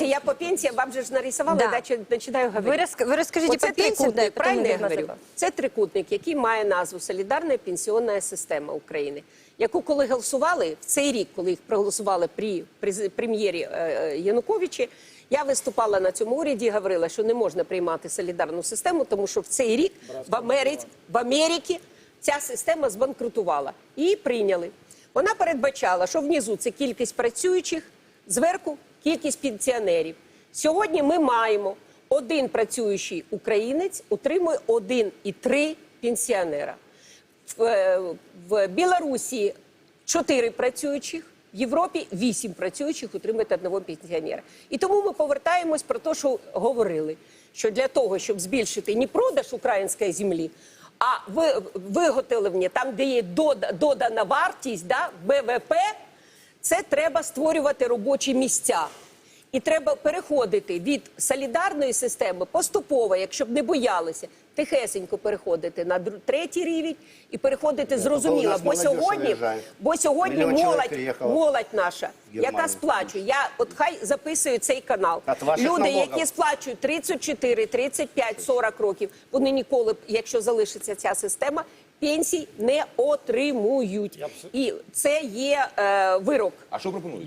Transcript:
Дивіться, я по пенсії вам же ж нарисувала, Да. да. дачу починаю говорити. Ви, розк... ви розкажіть Оце по пенсии, да, трикутник, потом правильно я говорю? Це трикутник, який має назву Солідарна пенсіонна система України, яку коли голосували в цей рік, коли їх проголосували при прем'єрі е, е, Януковичі, я виступала на цьому уряді і говорила, що не можна приймати солідарну систему, тому що в цей рік в Америці, в Америці ця система збанкрутувала. Її прийняли. Вона передбачала, що внизу це кількість працюючих, зверху кількість пенсіонерів. Сьогодні ми маємо один працюючий українець утримує 1,3 пенсіонера. В, е, в Білорусі 4 працюючих, в Європі 8 працюючих утримують одного пенсіонера. І тому ми повертаємось про те, що говорили, що для того, щоб збільшити не продаж української землі, а ви- виготовлення там, де є додана вартість, да, ВВП, це треба створювати робочі місця. І треба переходити від солідарної системи поступово, якщо б не боялися, тихесенько переходити на третій рівень і переходити зрозуміло. Бо сьогодні, бо сьогодні молодь, молодь наша, яка сплачує. Я от хай записую цей канал. Люди, які сплачують 34, 35, 40 років, вони ніколи, якщо залишиться ця система, пенсій не отримують. І це є е, вирок. А що пропонують?